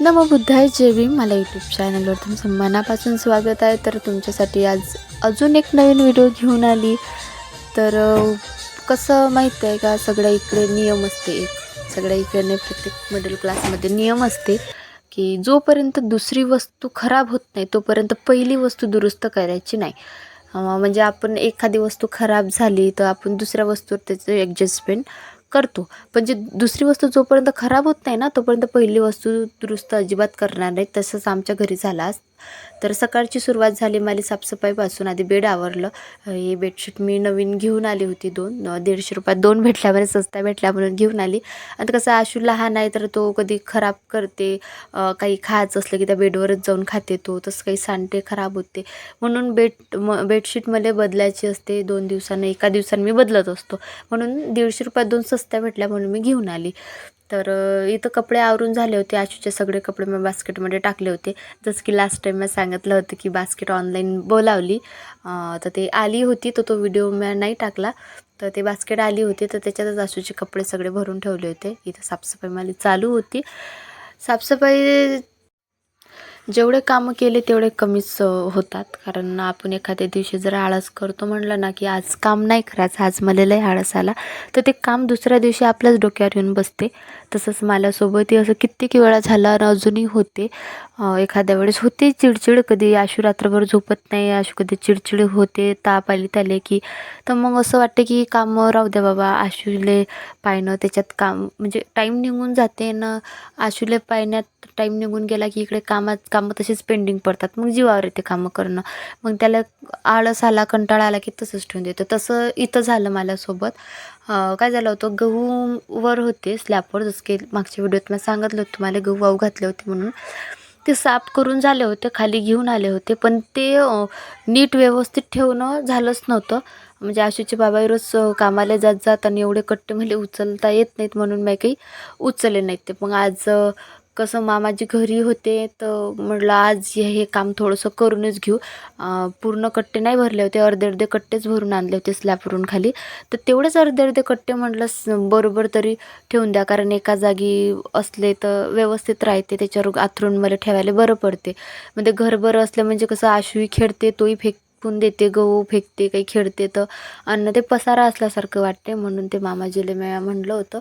नमो बुद्धाय जेवी मला यूट्यूब चॅनलवर तुमचं मनापासून स्वागत आहे. तर तुमच्यासाठी आज अजून एक नवीन व्हिडिओ घेऊन आली. तर कसं माहीत आहे का? सगळ्या इकडे नियम असते. एक सगळ्या इकडे नाही, प्रत्येक मिडल क्लासमध्ये नियम असते की जोपर्यंत दुसरी वस्तू खराब होत नाही तोपर्यंत पहिली वस्तू दुरुस्त करायची नाही. म्हणजे आपण एखादी वस्तू खराब झाली तर आपण दुसऱ्या वस्तूवर त्याचं ॲडजस्टमेंट करतो. पण जे दुसरी वस्तू जोपर्यंत खराब होत नाही ना तोपर्यंत पहिली वस्तू दुरुस्त अजिबात करणार नाही तसंच आमच्या घरी झाला तर सकाळची सुरुवात झाली माझी साफसफाईपासून. आधी बेड आवरलं. हे बेडशीट मी नवीन घेऊन आली होती दोन. दीडशे रुपयात दोन भेटल्यावर सस्ता भेटल्या म्हणून घेऊन आली. आणि कसं आशू लहान आहे तर तो कधी खराब करते काही खायचं असलं की त्या बेडवरच जाऊन खाते तो. तसं काही सांडते खराब होते. म्हणून बेड म बेडशीट मला बदलायची असते. दोन दिवसानं एका दिवसानं मी बदलत असतो. म्हणून दीडशे रुपयात दोन सस्त्या भेटल्या म्हणून मी घेऊन आली. तर इथं कपडे आवरून झाले होते. आशूचे सगळे कपडे मी बास्केटमध्ये टाकले होते. जसं की लास्ट टाईम मी सांगितलं होतं की बास्केट ऑनलाईन बोलावली. तर ते आली होती तर तो व्हिडिओ मी नाही टाकला. तर ते बास्केट आली होती तर त्याच्यातच आशूचे कपडे सगळे भरून ठेवले होते. इथं साफसफाई माझी चालू होती. साफसफाई जेवढे कामं केले तेवढे कमीच होतात. कारण आपण एखाद्या दिवशी जर आळस करतो म्हणलं ना की आज काम नाही करायचं आज मला लय आळस आला. तर ते काम दुसऱ्या दिवशी आपल्याच डोक्यावर येऊन बसते. तसंच माझ्यासोबतही असं कित्येक वेळा झालं आणि अजूनही होते. एखाद्या वेळेस होते चिडचिड कधी आशू रात्रभर झोपत नाही आशू कधी चिडचिड होते ताप आली त्याले की. तर मग असं वाटतं की कामं राहू द्या बाबा आशूले पायनं त्याच्यात काम म्हणजे टाईम निघून जाते ना आशूले पाहण्यात टाईम निघून गेला की इकडे कामात कामं तशीच पेंडिंग पडतात. मग जीवावर येते कामं करणं. मग त्याला आळस आला कंटाळा आला की तसंच ठेवून देतो. तसं इथं झालं माझ्यासोबत सोबत काय झालं होतं गहू वर होते स्लॅपवर जसं की मागच्या व्हिडिओत मी सांगितलं होतं तुम्हाला गहू वाहू घातले होते म्हणून. ते साफ करून झाले होते खाली घेऊन आले होते पण ते नीट व्यवस्थित ठेवणं झालंच नव्हतं. म्हणजे आशूचे बाबा रोज कामाला जात जात आणि एवढे कट्टे मला उचलता येत नाहीत म्हणून मी काही उचलले नाहीत ते. मग आज कसं मामाजी घरी होते तर म्हटलं आज हे काम थोडंसं करूनच घेऊ. पूर्ण कट्टे नाही भरले होते अर्धे अर्धे कट्टेच भरून आणले होते स्लॅबवरून खाली. तर तेवढेच अर्धे अर्धे कट्टे म्हटलं बरोबर तरी ठेवून द्या कारण एका जागी असले तर व्यवस्थित राहते त्याच्यावर आथरून मला ठेवायला बरं पडते. म्हणजे घर बरं असलं म्हणजे कसं आशूही खेळते तोही फेकून देते गहू फेकते काही खेळते तर अन्न ते पसारा असल्यासारखं वाटते म्हणून ते मामाजीला मी म्हणलं होतं.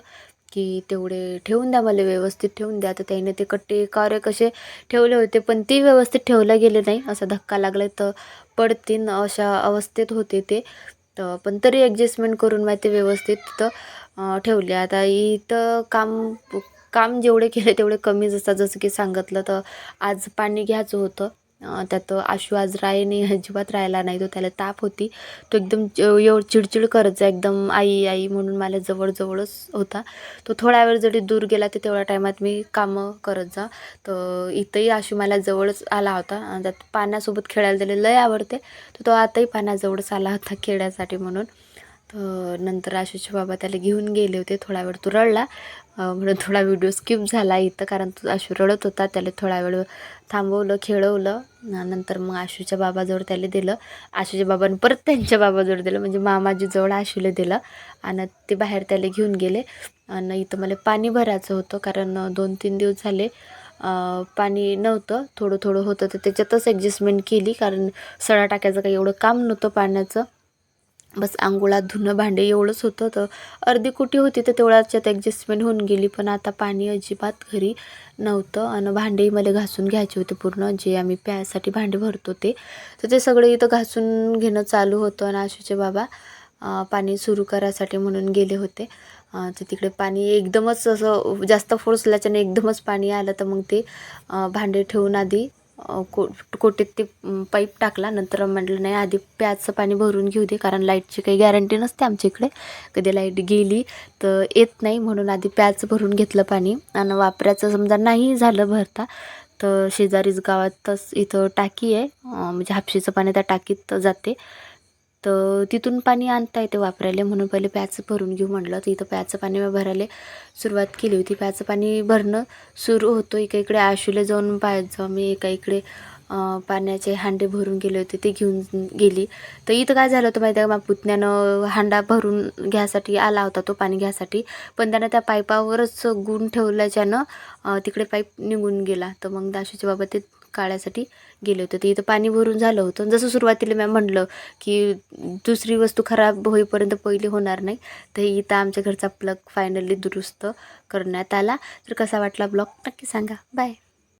की तेवढे ठेवून द्या मला व्यवस्थित ठेवून द्या. तर त्याने ते कट्टे कारे कसे ठेवले होते पण ती व्यवस्थित ठेवलं गेले नाही. असा धक्का लागला तर पडतीन अशा अवस्थेत होते ते. तर पण तरी ॲडजस्टमेंट करून मी ते व्यवस्थित तिथं ठेवले. आता इथं काम काम जेवढे केले तेवढे कमीच असतात. जसं की सांगितलं तर आज पाणी घ्यायचं होतं. त्यात आशू आज राय नाही अजिबात राहिला नाही. तो त्याला ताप होती. तो एकदम एवढं चिडचिड करत जा एकदम आई आई म्हणून मला जवळजवळच होता. तो थोडा वेळ जरी दूर गेला ते तेवढ्या टायमात मी कामं करत जा. तर इथंही आशू मला जवळच आला होता. आणि त्यात पाण्यासोबत खेळायला त्याला लय आवडते. तर तो आताही पाण्याजवळच आला होता खेळायसाठी म्हणून. तर नंतर आशूचे बाबा त्याला घेऊन गेले होते. थोडा वेळ तो रडला. म्हणून थोडा व्हिडिओ स्किप झाला इथं कारण तो आशू रडत होता. त्याला थोडा वेळ थांबवलं खेळवलं. नंतर मग आशूच्या बाबाजवळ त्याला दिलं. आशूच्या बाबांनी परत त्यांच्या बाबाजवळ दिलं. म्हणजे मामाजीजवळ आशूला दिलं. आणि ते बाहेर त्याला घेऊन गेले. आणि इथं मला पाणी भरायचं होतं कारण दोन तीन दिवस झाले पाणी नव्हतं. थोडं थोडं होतं तर त्याच्यातच ॲडजस्टमेंट केली कारण सडा टाकायचं काही एवढं काम नव्हतं पाण्याचं. बस आंघोळात धुणं भांडे एवढंच होतं. तर अर्धी कुटी होती तर तेवढ्याच्यात ॲडजस्टमेंट होऊन गेली. पण आता पाणी अजिबात घरी नव्हतं आणि भांडेही मला घासून घ्यायचे होते पूर्ण. जे आम्ही प्यायसाठी भांडे भरतो ते. तर ते सगळे इथं घासून घेणं चालू होतं आणि आशूचे बाबा पाणी सुरू करायसाठी म्हणून गेले होते. तर तिकडे पाणी एकदमच असं जास्त फोर्सल्याच्याने एकदमच पाणी आलं. तर मग ते भांडे ठेवून आधी को कोटीत ते पाईप टाकला. नंतर म्हटलं नाही आधी प्याजचं पाणी भरून घेऊ दे कारण लाईटची काही गॅरंटी नसते आमच्या इकडे. कधी लाइट गेली तर येत नाही म्हणून आधी प्याजचं भरून घेतलं पाणी. आणि वापराचं समजा नाही झालं भरता तर शेजारीच गावातच इथं टाकी आहे. म्हणजे हापशीचं पाणी त्या टाकीत जाते. तर तिथून पाणी आणता येते वापरायला. म्हणून पहिले प्याचं भरून घेऊ म्हटलं तर इथं प्याचं पाणी मी भरायला सुरुवात केली होती. प्याचं पाणी भरणं सुरू होतं. एका इकडे आशूला जाऊन पाहायचं मी एका इकडे पाण्याचे हांडे भरून गेले होते. ते घेऊन गेली. तर इथं काय झालं होतं माहिती आहे का पुतण्यानं हांडा भरून घ्यासाठी आला होता तो पाणी घ्यासाठी. पण त्यानं त्या पाईपावरच गुण ठेवल्याच्यानं तिकडे पाईप निघून गेला. तर मग दाशूचे बाबा ते काढायसाठी गेले होते. तर इथं पाणी भरून झालं होतं. जसं सुरुवातीला मॅम म्हटलं की दुसरी वस्तू खराब होईपर्यंत पहिली होणार नाही तर इथं आमच्या घरचा प्लग फायनली दुरुस्त करण्यात आला. तर कसा वाटला ब्लॉग? नक्की सांगा. बाय